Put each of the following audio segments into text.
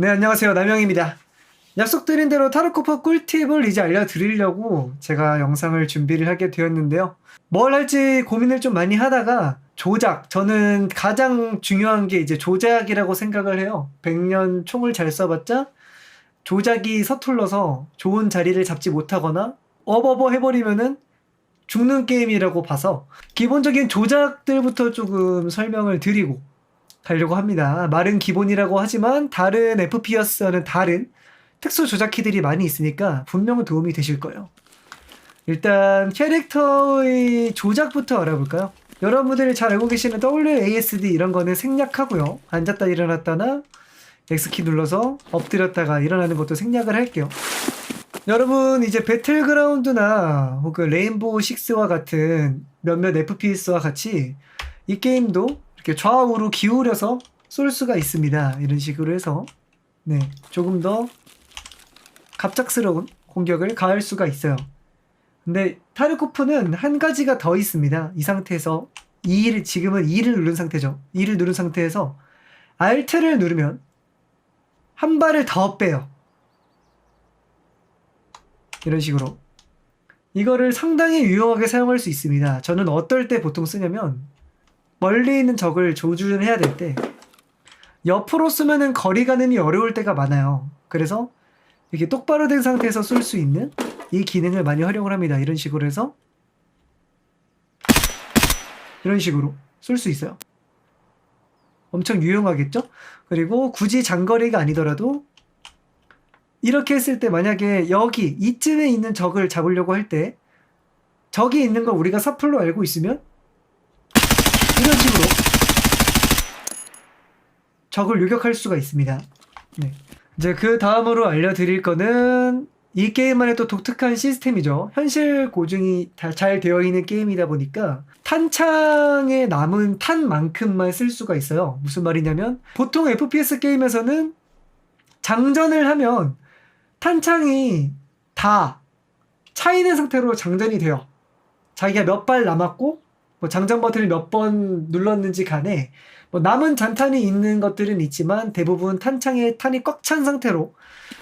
네, 안녕하세요. 남영입니다. 약속드린 대로 타르코프 꿀팁을 이제 알려드리려고 제가 영상을 준비를 하게 되었는데요. 뭘 할지 고민을 좀 많이 하다가 조작, 저는 가장 중요한 게 이제 조작이라고 생각을 해요. 100년 총을 잘 쏴봤자 조작이 서툴러서 좋은 자리를 잡지 못하거나 어버버 해버리면은 죽는 게임이라고 봐서 기본적인 조작들부터 조금 설명을 드리고 가려고 합니다. 말은 기본이라고 하지만 다른 FPS와는 다른 특수 조작키들이 많이 있으니까 분명히 도움이 되실 거예요. 일단 캐릭터의 조작부터 알아볼까요? 여러분들이 잘 알고 계시는 WASD 이런 거는 생략하고요. 앉았다 일어났다나 X키 눌러서 엎드렸다가 일어나는 것도 생략을 할게요. 여러분 이제 배틀그라운드나 혹은 레인보우 6와 같은 몇몇 FPS와 같이 이 게임도 좌우로 기울여서 쏠 수가 있습니다. 이런 식으로 해서 네 조금 더 갑작스러운 공격을 가할 수가 있어요. 근데 타르코프는 한 가지가 더 있습니다. 이 상태에서 2를 지금은 2를 누른 상태죠. 2를 누른 상태에서 Alt를 누르면 한 발을 더 빼요. 이런 식으로 이거를 상당히 유용하게 사용할 수 있습니다. 저는 어떨 때 보통 쓰냐면 멀리 있는 적을 조준해야 될 때 옆으로 쓰면은 거리 가늠이 어려울 때가 많아요. 그래서 이렇게 똑바로 된 상태에서 쏠 수 있는 이 기능을 많이 활용을 합니다. 이런 식으로 해서 이런 식으로 쏠 수 있어요. 엄청 유용하겠죠? 그리고 굳이 장거리가 아니더라도 이렇게 했을 때 만약에 여기 이쯤에 있는 적을 잡으려고 할 때 적이 있는 걸 우리가 사풀로 알고 있으면 이런 식으로 적을 요격할 수가 있습니다. 네. 이제 그 다음으로 알려드릴 거는 이 게임만의 또 독특한 시스템이죠. 현실 고증이 다잘 되어 있는 게임이다 보니까 탄창에 남은 탄만큼만 쓸 수가 있어요. 무슨 말이냐면 보통 FPS 게임에서는 장전을 하면 탄창이 다 차있는 상태로 장전이 돼요. 자기가 몇 발 남았고 뭐 장전 버튼을 몇 번 눌렀는지 간에 뭐 남은 잔탄이 있는 것들은 있지만 대부분 탄창에 탄이 꽉 찬 상태로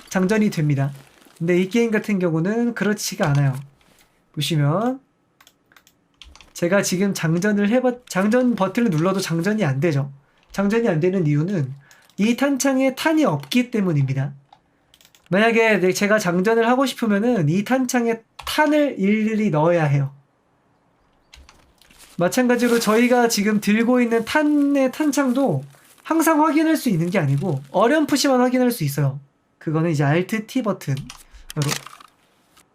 장전이 됩니다. 근데 이 게임 같은 경우는 그렇지가 않아요. 보시면 제가 지금 장전을 해봤 장전 버튼을 눌러도 장전이 안 되죠. 장전이 안 되는 이유는 이 탄창에 탄이 없기 때문입니다. 만약에 내- 제가 장전을 하고 싶으면은 이 탄창에 탄을 일일이 넣어야 해요. 마찬가지로 저희가 지금 들고 있는 탄의 탄창도 항상 확인할 수 있는 게 아니고 어렴풋이만 확인할 수 있어요. 그거는 이제 Alt T 버튼으로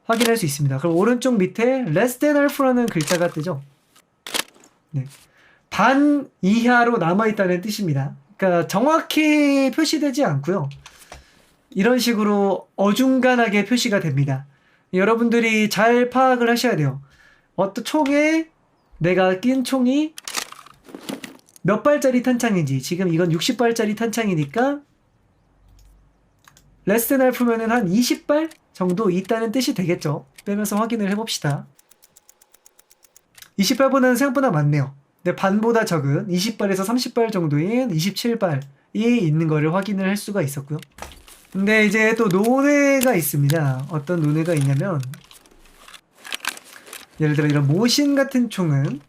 확인할 수 있습니다. 그럼 오른쪽 밑에 less than half라는 글자가 뜨죠. 네. 반 이하로 남아 있다는 뜻입니다. 그러니까 정확히 표시되지 않고요. 이런 식으로 어중간하게 표시가 됩니다. 여러분들이 잘 파악을 하셔야 돼요. 어떤 총에 내가 낀 총이 몇 발짜리 탄창인지 지금 이건 60발짜리 탄창이니까 레스트 알프면은 한 20발 정도 있다는 뜻이 되겠죠. 빼면서 확인을 해봅시다. 20발보다는 생각보다 많네요. 근데 반보다 적은 20발에서 30발 정도인 27발이 있는 거를 확인을 할 수가 있었고요. 근데 이제 또 논외가 있습니다. 어떤 논외가 있냐면 예를 들어 이런 모신 같은 총은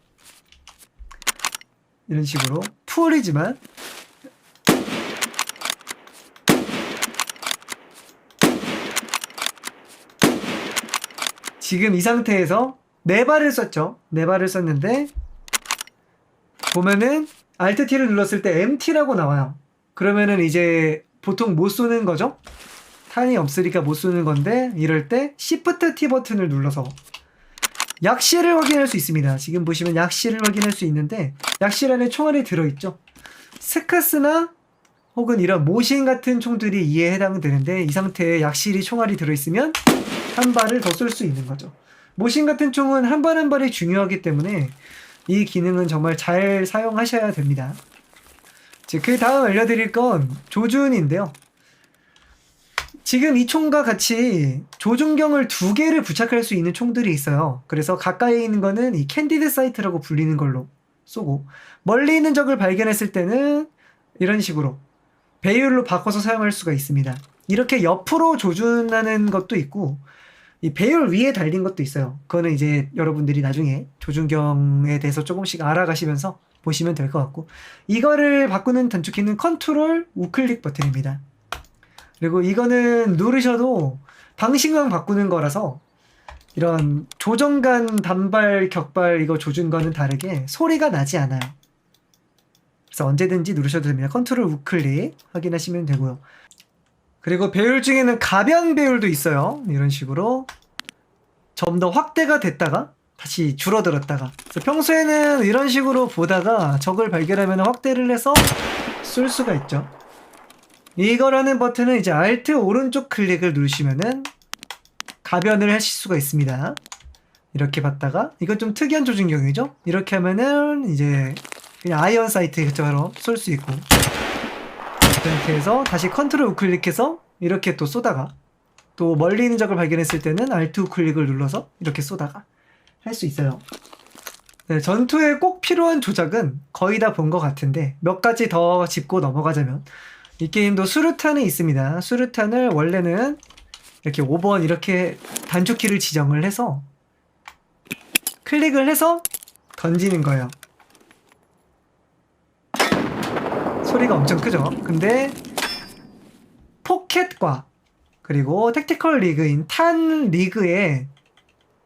이런 식으로 풀이지만 지금 이 상태에서 네 발을 썼죠. 네 발을 썼는데 보면은 Alt T를 눌렀을 때 MT라고 나와요. 그러면은 이제 보통 못 쏘는 거죠. 탄이 없으니까 못 쏘는 건데 이럴 때 Shift T 버튼을 눌러서 약실을 확인할 수 있습니다. 지금 보시면 약실을 확인할 수 있는데 약실 안에 총알이 들어있죠. 스카스나 혹은 이런 모신 같은 총들이 이에 해당되는데 이 상태에 약실이 총알이 들어있으면 한 발을 더 쏠 수 있는 거죠. 모신 같은 총은 한 발 한 발이 중요하기 때문에 이 기능은 정말 잘 사용하셔야 됩니다. 그 다음 알려드릴 건 조준인데요. 지금 이 총과 같이 조준경을 두 개를 부착할 수 있는 총들이 있어요. 그래서 가까이 있는 거는 이 캔디드 사이트라고 불리는 걸로 쏘고 멀리 있는 적을 발견했을 때는 이런 식으로 배율로 바꿔서 사용할 수가 있습니다. 이렇게 옆으로 조준하는 것도 있고 이 배율 위에 달린 것도 있어요. 그거는 이제 여러분들이 나중에 조준경에 대해서 조금씩 알아가시면서 보시면 될 것 같고 이거를 바꾸는 단축키는 컨트롤 우클릭 버튼입니다. 그리고 이거는 누르셔도 방식만 바꾸는 거라서 이런 조정간 단발 격발 이거 조준과는 다르게 소리가 나지 않아요. 그래서 언제든지 누르셔도 됩니다. 컨트롤 우클릭 확인하시면 되고요. 그리고 배율 중에는 가변 배율도 있어요. 이런 식으로 좀 더 확대가 됐다가 다시 줄어들었다가 그래서 평소에는 이런 식으로 보다가 적을 발견하면 확대를 해서 쏠 수가 있죠. 이거라는 버튼은 이제 Alt 오른쪽 클릭을 누르시면은 가변을 하실 수가 있습니다. 이렇게 봤다가 이건 좀 특이한 조준경이죠. 이렇게 하면은 이제 그냥 아이언 사이트처럼 쏠 수 있고 이렇게 해서 다시 컨트롤 우클릭해서 이렇게 또 쏘다가 또 멀리 있는 적을 발견했을 때는 Alt 우클릭을 눌러서 이렇게 쏘다가 할 수 있어요. 네, 전투에 꼭 필요한 조작은 거의 다 본 것 같은데 몇 가지 더 짚고 넘어가자면 이 게임도 수류탄이 있습니다. 수류탄을 원래는 이렇게 5번 이렇게 단축키를 지정을 해서 클릭을 해서 던지는 거예요. 소리가 엄청 크죠? 근데 포켓과 그리고 택티컬 리그인 탄 리그에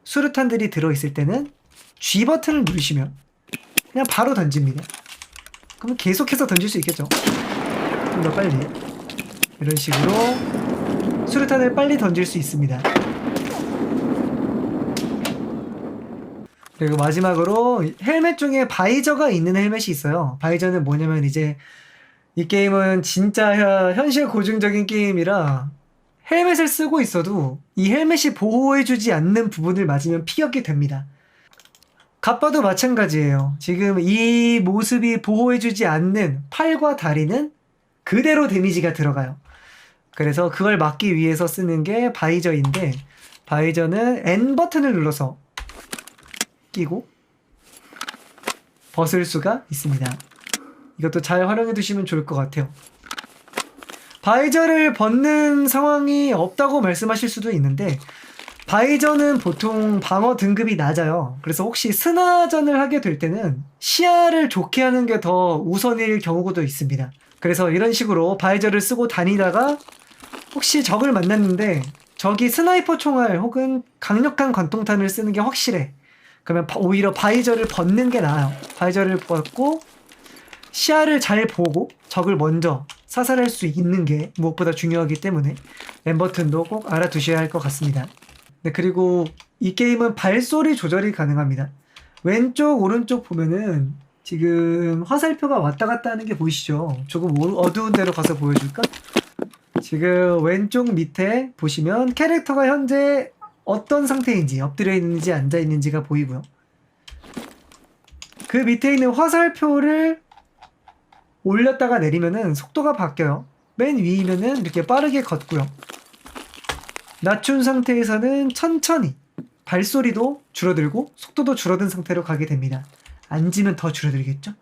수류탄들이 들어있을 때는 G 버튼을 누르시면 그냥 바로 던집니다. 그러면 계속해서 던질 수 있겠죠? 좀 더 빨리 이런 식으로 수류탄을 빨리 던질 수 있습니다. 그리고 마지막으로 헬멧 중에 바이저가 있는 헬멧이 있어요. 바이저는 뭐냐면 이제 이 게임은 진짜 현- 현실 고증적인 게임이라 헬멧을 쓰고 있어도 이 헬멧이 보호해주지 않는 부분을 맞으면 피격이 됩니다. 갑바도 마찬가지예요. 지금 이 모습이 보호해주지 않는 팔과 다리는 그대로 데미지가 들어가요. 그래서 그걸 막기 위해서 쓰는 게 바이저인데 바이저는 N 버튼을 눌러서 끼고 벗을 수가 있습니다. 이것도 잘 활용해 두시면 좋을 것 같아요. 바이저를 벗는 상황이 없다고 말씀하실 수도 있는데 바이저는 보통 방어 등급이 낮아요. 그래서 혹시 스나전을 하게 될 때는 시야를 좋게 하는 게 더 우선일 경우도 있습니다. 그래서 이런 식으로 바이저를 쓰고 다니다가 혹시 적을 만났는데 적이 스나이퍼 총알 혹은 강력한 관통탄을 쓰는 게 확실해. 그러면 바- 오히려 바이저를 벗는 게 나아요. 바이저를 벗고 시야를 잘 보고 적을 먼저 사살할 수 있는 게 무엇보다 중요하기 때문에 M 버튼도 꼭 알아두셔야 할 것 같습니다. 네, 그리고 이 게임은 발소리 조절이 가능합니다. 왼쪽, 오른쪽 보면은 지금 화살표가 왔다 갔다 하는 게 보이시죠? 조금 오- 어두운 데로 가서 보여줄까? 지금 왼쪽 밑에 보시면 캐릭터가 현재 어떤 상태인지 엎드려 있는지 앉아 있는지가 보이고요. 그 밑에 있는 화살표를 올렸다가 내리면은 속도가 바뀌어요. 맨 위이면은 이렇게 빠르게 걷고요. 낮춘 상태에서는 천천히 발소리도 줄어들고 속도도 줄어든 상태로 가게 됩니다. 앉으면 더 줄어들겠죠?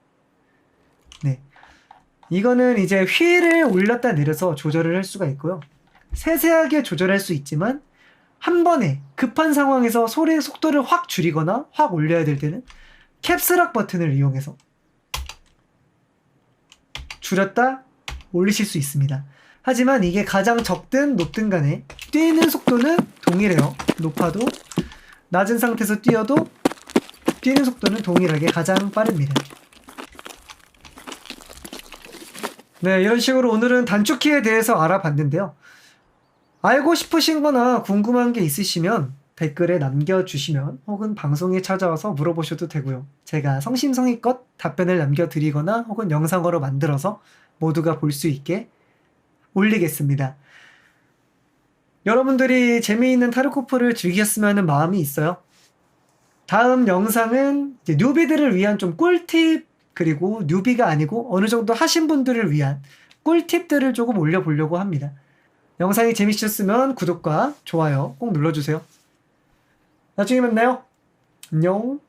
네. 이거는 이제 휠을 올렸다 내려서 조절을 할 수가 있고요. 세세하게 조절할 수 있지만 한 번에 급한 상황에서 소리의 속도를 확 줄이거나 확 올려야 될 때는 캡스락 버튼을 이용해서 줄였다 올리실 수 있습니다. 하지만 이게 가장 적든 높든 간에 뛰는 속도는 동일해요. 높아도 낮은 상태에서 뛰어도 뛰는 속도는 동일하게 가장 빠릅니다. 네, 이런 식으로 오늘은 단축키에 대해서 알아봤는데요. 알고 싶으신 거나 궁금한 게 있으시면 댓글에 남겨주시면 혹은 방송에 찾아와서 물어보셔도 되고요. 제가 성심성의껏 답변을 남겨드리거나 혹은 영상으로 만들어서 모두가 볼 수 있게 올리겠습니다. 여러분들이 재미있는 타르코프를 즐기셨으면 하는 마음이 있어요. 다음 영상은 뉴비들을 위한 좀 꿀팁 그리고 뉴비가 아니고 어느 정도 하신 분들을 위한 꿀팁들을 조금 올려보려고 합니다. 영상이 재밌으셨으면 구독과 좋아요 꼭 눌러주세요. 나중에 만나요. 안녕.